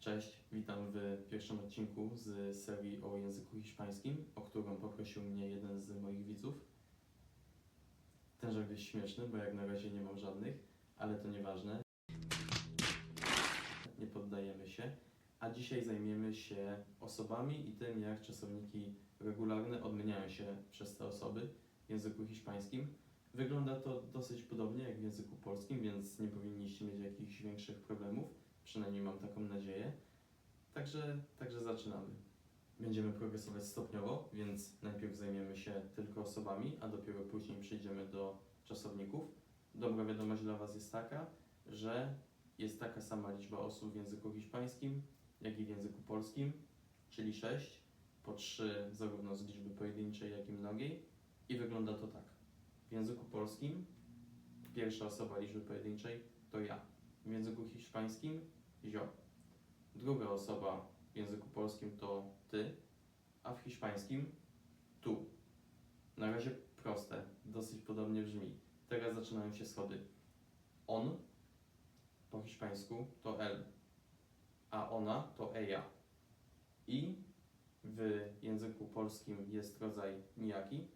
Cześć, witam w pierwszym odcinku z serii o języku hiszpańskim, o którą poprosił mnie jeden z moich widzów. Ten żart jest śmieszny, bo jak na razie nie mam żadnych, ale to nieważne. Nie poddajemy się. A dzisiaj zajmiemy się osobami i tym, jak czasowniki regularne odmieniają się przez te osoby w języku hiszpańskim. Wygląda to dosyć podobnie jak w języku polskim, więc nie powinniście mieć jakichś większych problemów. Przynajmniej mam taką nadzieję. Także, także zaczynamy. Będziemy progresować stopniowo, więc najpierw zajmiemy się tylko osobami, a dopiero później przejdziemy do czasowników. Dobra wiadomość dla Was jest taka, że jest taka sama liczba osób w języku hiszpańskim, jak i w języku polskim, czyli 6, po 3 zarówno z liczby pojedynczej, jak i mnogiej. I wygląda to tak. W języku polskim pierwsza osoba liczby pojedynczej to ja. W języku hiszpańskim zio. Druga osoba w języku polskim to ty, a w hiszpańskim tu. Na razie proste, dosyć podobnie brzmi. Teraz zaczynają się schody. On po hiszpańsku to el, a ona to ella. I w języku polskim jest rodzaj nijaki,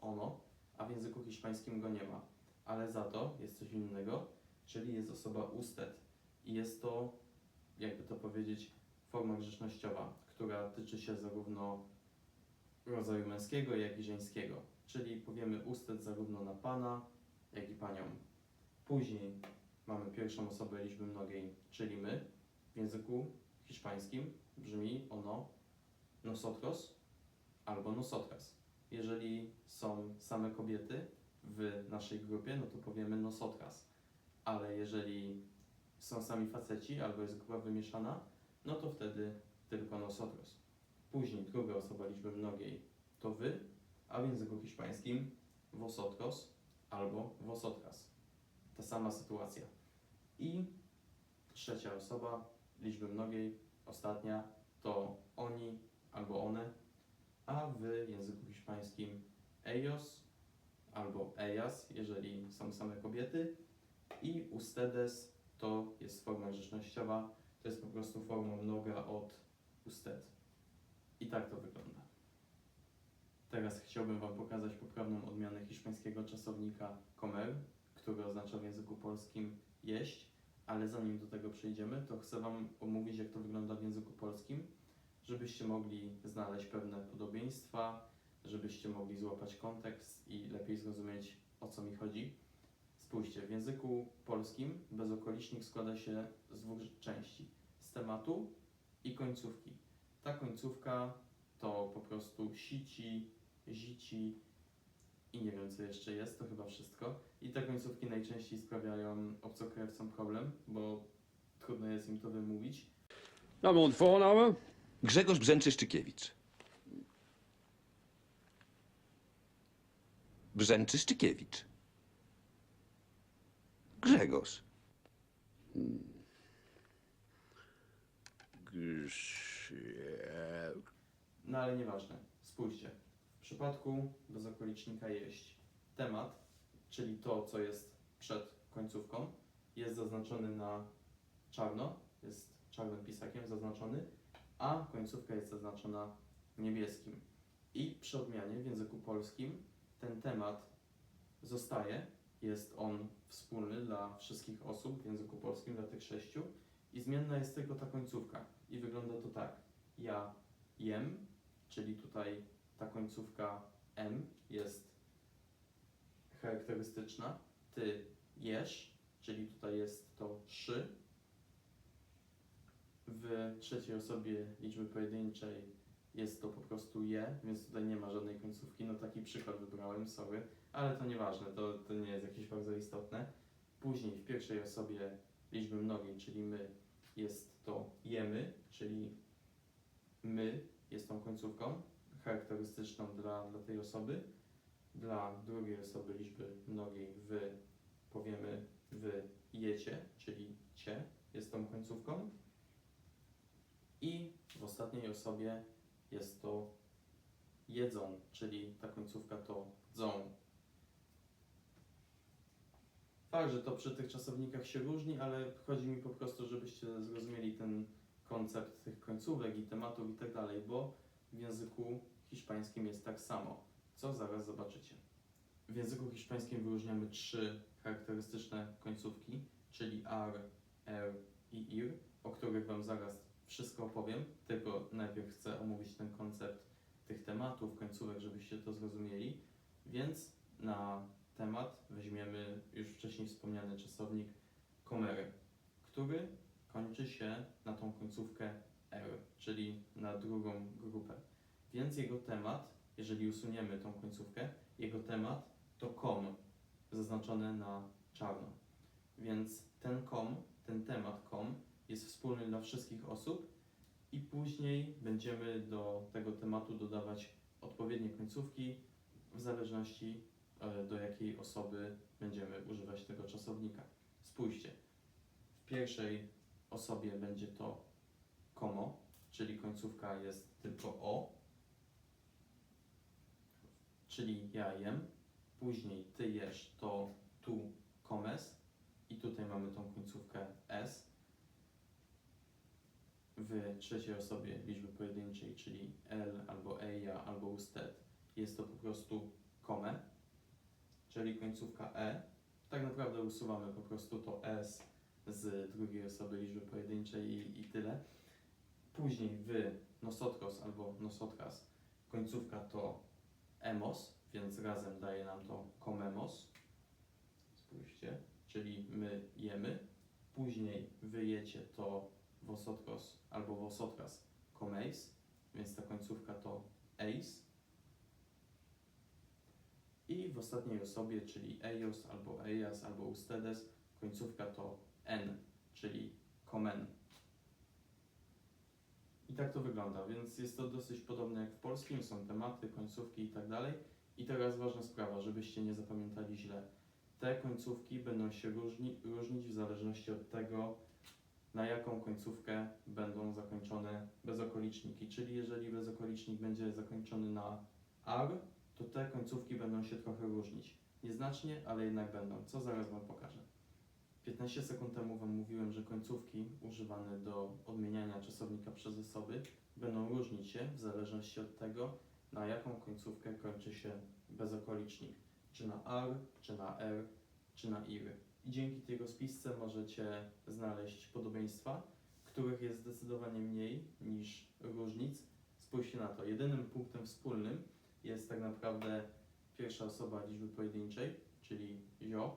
ono, a w języku hiszpańskim go nie ma. Ale za to jest coś innego, czyli jest osoba usted. I jest to, jakby to powiedzieć, forma grzecznościowa, która tyczy się zarówno rodzaju męskiego, jak i żeńskiego. Czyli powiemy usted zarówno na pana, jak i panią. Później mamy pierwszą osobę liczby mnogiej, czyli my. W języku hiszpańskim brzmi ono nosotros albo nosotras. Jeżeli są same kobiety w naszej grupie, no to powiemy nosotras. Ale jeżeli są sami faceci albo jest grupa wymieszana, no to wtedy tylko nosotros. Później druga osoba liczby mnogiej to wy, a w języku hiszpańskim vosotros albo vosotras. Ta sama sytuacja. I trzecia osoba liczby mnogiej, ostatnia, to oni albo one, a w języku hiszpańskim ellos albo ellas, jeżeli są same kobiety, i ustedes to jest forma grzecznościowa, to jest po prostu forma mnoga od usted. I tak to wygląda. Teraz chciałbym Wam pokazać poprawną odmianę hiszpańskiego czasownika comer, który oznacza w języku polskim jeść, ale zanim do tego przejdziemy, to chcę Wam omówić, jak to wygląda w języku polskim, żebyście mogli znaleźć pewne podobieństwa, żebyście mogli złapać kontekst i lepiej zrozumieć, o co mi chodzi. Spójrzcie, w języku polskim bezokolicznik składa się z dwóch części: z tematu i końcówki. Ta końcówka to po prostu sici, zici i nie wiem co jeszcze jest, to chyba wszystko. I te końcówki najczęściej sprawiają obcokrajowcom problem, bo trudno jest im to wymówić. Und Vorname? Grzegorz Brzęczyszczykiewicz. Brzęczyszczykiewicz. Grzegorz. Grze... No ale nieważne. Spójrzcie. W przypadku bezokolicznika jeść temat, czyli to, co jest przed końcówką, jest zaznaczony na czarno, jest czarnym pisakiem zaznaczony, a końcówka jest zaznaczona niebieskim. I przy odmianie w języku polskim ten temat zostaje, jest on wspólny dla wszystkich osób w języku polskim, dla tych sześciu i zmienna jest tylko ta końcówka. I wygląda to tak. Ja jem, czyli tutaj ta końcówka M jest charakterystyczna. Ty jesz, czyli tutaj jest to szy. W trzeciej osobie liczby pojedynczej jest to po prostu je, więc tutaj nie ma żadnej końcówki. No taki przykład wybrałem, sorry, ale to nieważne, to, to nie jest jakieś bardzo istotne. Później w pierwszej osobie liczby mnogiej, czyli my, jest to jemy, czyli my jest tą końcówką charakterystyczną dla, dla tej osoby. Dla drugiej osoby liczby mnogiej wy powiemy wy jecie, czyli cie jest tą końcówką. I w ostatniej osobie jest to jedzą, czyli ta końcówka to dzą. Fakt, że to przy tych czasownikach się różni, ale chodzi mi po prostu, żebyście zrozumieli ten koncept tych końcówek i tematów i tak dalej, bo w języku hiszpańskim jest tak samo, co zaraz zobaczycie. W języku hiszpańskim wyróżniamy trzy charakterystyczne końcówki, czyli ar, er i ir, o których Wam zaraz wszystko opowiem, tylko najpierw chcę omówić ten koncept tych tematów, końcówek, żebyście to zrozumieli. Więc na temat weźmiemy już wcześniej wspomniany czasownik komery, który kończy się na tą końcówkę r, czyli na drugą grupę. Więc jego temat, jeżeli usuniemy tą końcówkę, jego temat to kom, zaznaczone na czarno. Więc ten kom, ten temat kom jest wspólny dla wszystkich osób i później będziemy do tego tematu dodawać odpowiednie końcówki w zależności e, do jakiej osoby będziemy używać tego czasownika. Spójrzcie, w pierwszej osobie będzie to komo, czyli końcówka jest tylko o, czyli ja jem. Później ty jesz to tu comes i tutaj mamy tą końcówkę s. W trzeciej osobie liczby pojedynczej, czyli el albo eja albo usted, jest to po prostu come, czyli końcówka e. Tak naprawdę usuwamy po prostu to s z drugiej osoby liczby pojedynczej i, i tyle. Później w nosotros albo nosotras końcówka to emos, więc razem daje nam to comemos. Spójrzcie, czyli my jemy. Później wy jecie to vosotros albo vosotras comeis, więc ta końcówka to eis. I w ostatniej osobie, czyli eios albo eias albo ustedes, końcówka to n, czyli komen. I tak to wygląda, więc jest to dosyć podobne jak w polskim, są tematy, końcówki i tak dalej. I teraz ważna sprawa, żebyście nie zapamiętali źle. Te końcówki będą się różni, różnić w zależności od tego, na jaką końcówkę będą zakończone bezokoliczniki. Czyli jeżeli bezokolicznik będzie zakończony na ar, to te końcówki będą się trochę różnić. Nieznacznie, ale jednak będą, co zaraz Wam pokażę. 15 sekund temu Wam mówiłem, że końcówki używane do odmieniania czasownika przez osoby będą różnić się w zależności od tego, na jaką końcówkę kończy się bezokolicznik. Czy na ar, czy na r, czy na ir. I dzięki tej rozpisce możecie znaleźć podobieństwa, których jest zdecydowanie mniej niż różnic. Spójrzcie na to. Jedynym punktem wspólnym jest tak naprawdę pierwsza osoba liczby pojedynczej, czyli zio.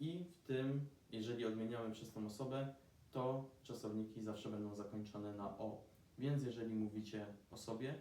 I w tym, jeżeli odmieniamy przez tą osobę, to czasowniki zawsze będą zakończone na o. Więc jeżeli mówicie o sobie,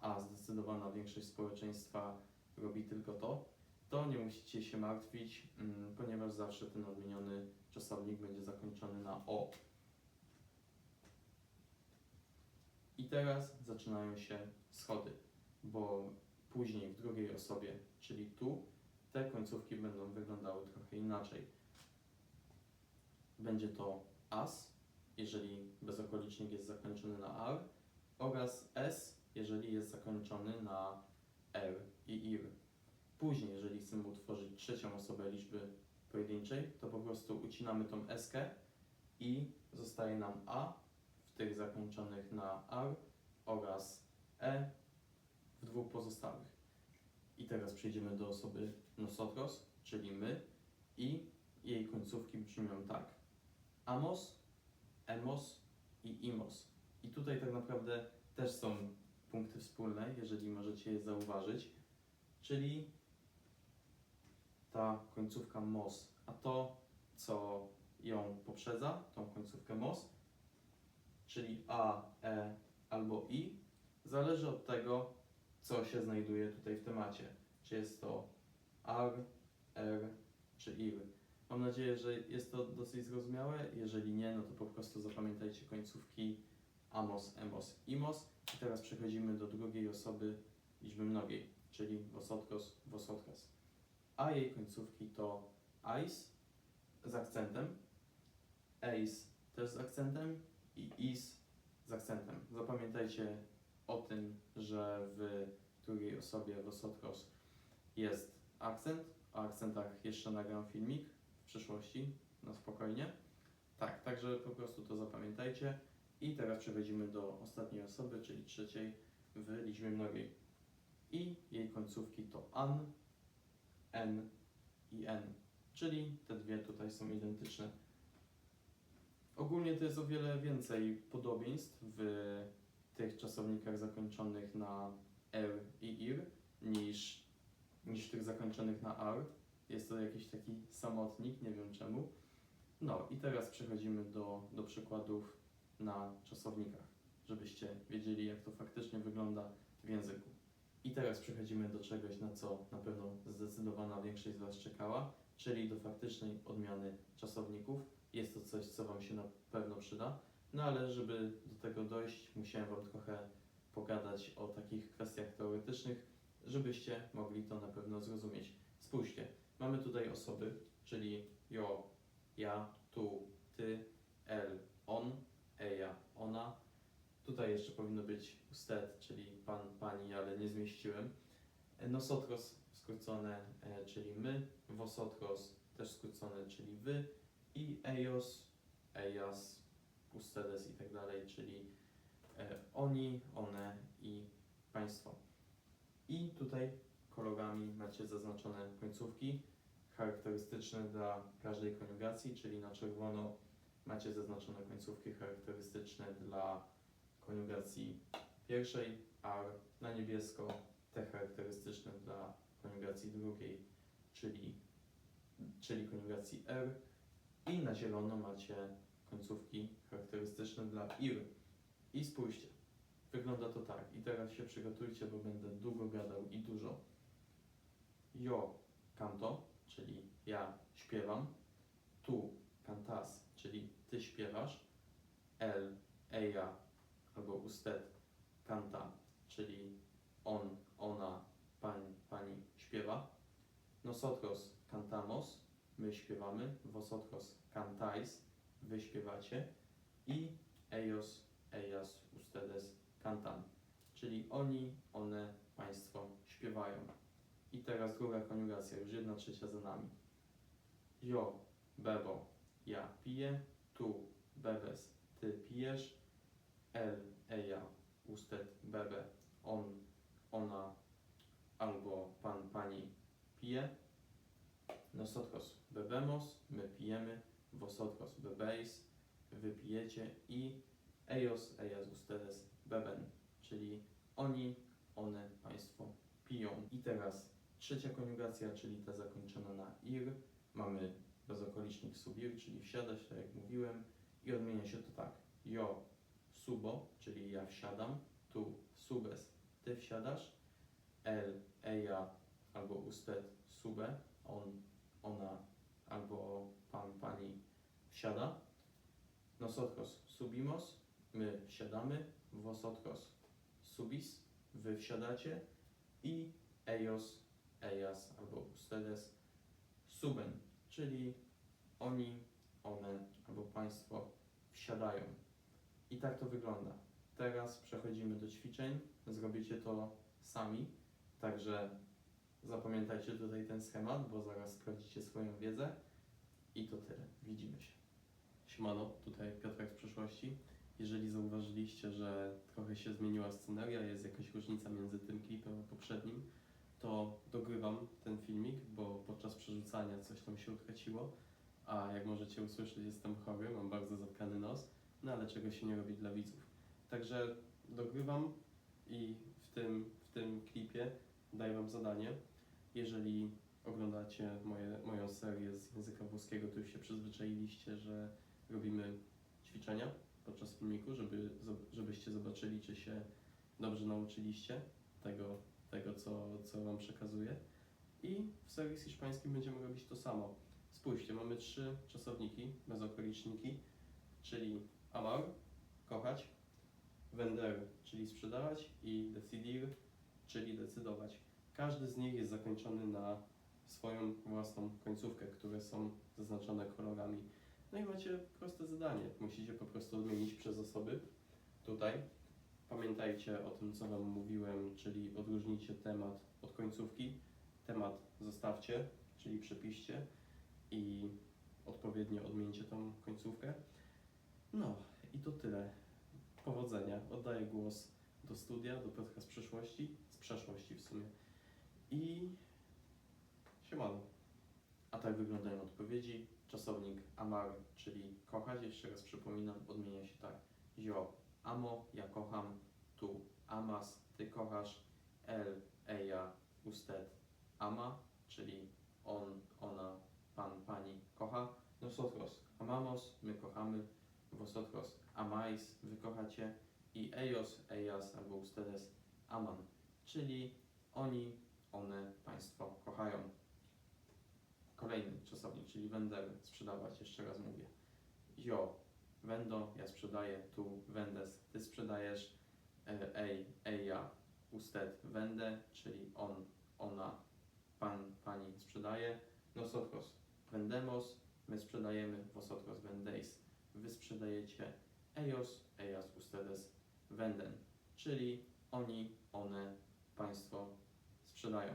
a zdecydowana większość społeczeństwa robi tylko to, to nie musicie się martwić, mm, ponieważ zawsze ten odmieniony czasownik będzie zakończony na o. I teraz zaczynają się schody, bo później w drugiej osobie, czyli tu, te końcówki będą wyglądały trochę inaczej. Będzie to as, jeżeli bezokolicznik jest zakończony na ar, oraz s, jeżeli jest zakończony na r i ir. Później, jeżeli chcemy utworzyć trzecią osobę liczby pojedynczej, to po prostu ucinamy tą eskę i zostaje nam a w tych zakończonych na ar oraz e w dwóch pozostałych. I teraz przejdziemy do osoby nosotros, czyli my, i jej końcówki brzmią tak: amos, emos i imos. I tutaj tak naprawdę też są punkty wspólne, jeżeli możecie je zauważyć, czyli ta końcówka mos, a to, co ją poprzedza, tą końcówkę mos, czyli a, e albo i, zależy od tego, co się znajduje tutaj w temacie. Czy jest to ar, er czy ir. Mam nadzieję, że jest to dosyć zrozumiałe. Jeżeli nie, no to po prostu zapamiętajcie końcówki amos, emos, imos. I teraz przechodzimy do drugiej osoby liczby mnogiej, czyli vosotros, vosotras. A jej końcówki to ais z akcentem, eis też z akcentem i is z akcentem. Zapamiętajcie o tym, że w drugiej osobie vosotros jest akcent. O akcentach jeszcze nagram filmik w przyszłości, na spokojnie. Tak, także po prostu to zapamiętajcie. I teraz przechodzimy do ostatniej osoby, czyli trzeciej w liczbie mnogiej. I jej końcówki to an, n i n, czyli te dwie tutaj są identyczne. Ogólnie to jest o wiele więcej podobieństw w tych czasownikach zakończonych na r i ir niż, niż tych zakończonych na r. Jest to jakiś taki samotnik, nie wiem czemu. No i teraz przechodzimy do, do przykładów na czasownikach, żebyście wiedzieli, jak to faktycznie wygląda w języku. I teraz przechodzimy do czegoś, na co na pewno zdecydowana większość z Was czekała, czyli do faktycznej odmiany czasowników. Jest to coś, co Wam się na pewno przyda. No ale żeby do tego dojść, musiałem Wam trochę pogadać o takich kwestiach teoretycznych, żebyście mogli to na pewno zrozumieć. Spójrzcie, mamy tutaj osoby, czyli jo, ja, tu, ty, el, on, eja, ona. Tutaj jeszcze powinno być usted, czyli pan, pani, ale nie zmieściłem. E, Nosotros skrócone, e, czyli my. Vosotros też skrócone, czyli wy. I eios, ejas, ustedes i tak dalej, czyli e, oni, one i państwo. I tutaj kolorami macie zaznaczone końcówki charakterystyczne dla każdej koniugacji, czyli na czerwono macie zaznaczone końcówki charakterystyczne dla koniugacji pierwszej, a na niebiesko te charakterystyczne dla koniugacji drugiej, czyli, czyli koniugacji R i na zielono macie końcówki charakterystyczne dla IR. I spójrzcie, wygląda to tak. I teraz się przygotujcie, bo będę długo gadał i dużo. Jo canto, czyli ja śpiewam. Tu cantas, czyli ty śpiewasz. El, ella albo usted canta, czyli on, ona, pań, pani śpiewa. Nosotros cantamos, my śpiewamy. Vosotros cantáis, wy śpiewacie. I ellos, ellas, ustedes cantan, czyli oni, one, państwo śpiewają. I teraz druga koniugacja, już jedna trzecia za nami. Jo, bebo, ja piję. Tu, bebes, ty pijesz. El, eja, usted, bebe, on, ona albo pan, pani pije. Nosotros bebemos, my pijemy. Vosotros bebéis, wy pijecie. I ellos, ellas, ustedes beben, czyli oni, one, państwo piją. I teraz trzecia koniugacja, czyli ta zakończona na ir. Mamy bezokolicznik subir, czyli wsiadać, tak jak mówiłem. I odmienia się to tak. Jo, subo, czyli ja wsiadam. Tu subes, ty wsiadasz. El, eja albo usted sube, on, ona albo pan, pani wsiada. Nosotros subimos, my wsiadamy. Vosotros subis, wy wsiadacie. I ellos, ellas albo ustedes suben, czyli oni, one albo państwo wsiadają. I tak to wygląda. Teraz przechodzimy do ćwiczeń. Zrobicie to sami, także zapamiętajcie tutaj ten schemat, bo zaraz sprawdzicie swoją wiedzę. I to tyle. Widzimy się. Siemano, tutaj Piotrek z przeszłości. Jeżeli zauważyliście, że trochę się zmieniła sceneria, jest jakaś różnica między tym klipem a poprzednim, to dogrywam ten filmik, bo podczas przerzucania coś tam się utraciło, a jak możecie usłyszeć, jestem chory, mam bardzo zatkany nos, no ale czego się nie robi dla widzów. Także dogrywam i w tym, w tym klipie daję Wam zadanie. Jeżeli oglądacie moje, moją serię z języka włoskiego, to już się przyzwyczailiście, że robimy ćwiczenia podczas filmiku, żeby, żebyście zobaczyli, czy się dobrze nauczyliście tego, tego co, co Wam przekazuję. I w serii hiszpańskim będziemy robić to samo. Spójrzcie, mamy trzy czasowniki, bezokoliczniki, czyli amar, kochać, vender, czyli sprzedawać i decidir, czyli decydować. Każdy z nich jest zakończony na swoją własną końcówkę, które są zaznaczone kolorami. No i macie proste zadanie. Musicie po prostu odmienić przez osoby tutaj. Pamiętajcie o tym, co Wam mówiłem, czyli odróżnijcie temat od końcówki. Temat zostawcie, czyli przepiszcie i odpowiednio odmieńcie tą końcówkę. No i to tyle. Powodzenia. Oddaję głos do studia, do Piotrka z przyszłości, z przeszłości w sumie. I siemano. A tak wyglądają odpowiedzi. Czasownik amar, czyli kochać, jeszcze raz przypominam, odmienia się tak. Yo, amo, ja kocham, tu amas, ty kochasz, el, eja, usted, ama, czyli on, ona, pan, pani kocha. Nosotros, amamos, my kochamy, vosotros, amais, wy kochacie i ellos, ellas albo ustedes, aman, czyli oni, one, państwo kochają. Kolejny czasownik, czyli vender, sprzedawać, jeszcze raz mówię. Yo, vendo, ja sprzedaję, tu vendes, ty sprzedajesz, e, ej, eja, usted, vende, czyli on, ona, pan, pani sprzedaje, nosotros, vendemos, my sprzedajemy, vosotros vendéis, wy sprzedajecie, ellos, ellas, ustedes, venden, czyli oni, one, państwo sprzedają.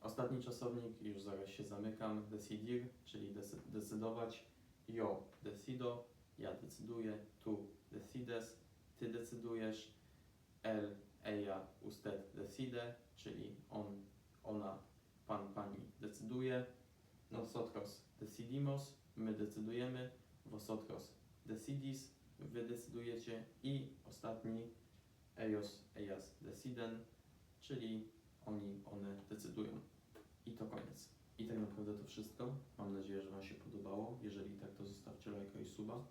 Ostatni czasownik, już zaraz się zamykam, decidir, czyli decydować. Yo decido, ja decyduję, tu decides, ty decydujesz, el, ella, usted decide, czyli on, ona, pan, pani decyduje. Nosotros decidimos, my decydujemy. Vosotros decidis, wy decydujecie. I ostatni, ellos, ellas deciden, czyli oni, one decydują. I to koniec. I tak naprawdę to wszystko. Mam nadzieję, że Wam się podobało. Jeżeli tak, to zostawcie lajka i suba.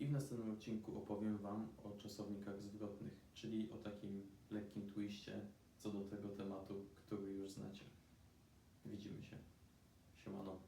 I w następnym odcinku opowiem Wam o czasownikach zwrotnych, czyli o takim lekkim twiście co do tego tematu, który już znacie. Widzimy się. Siemano.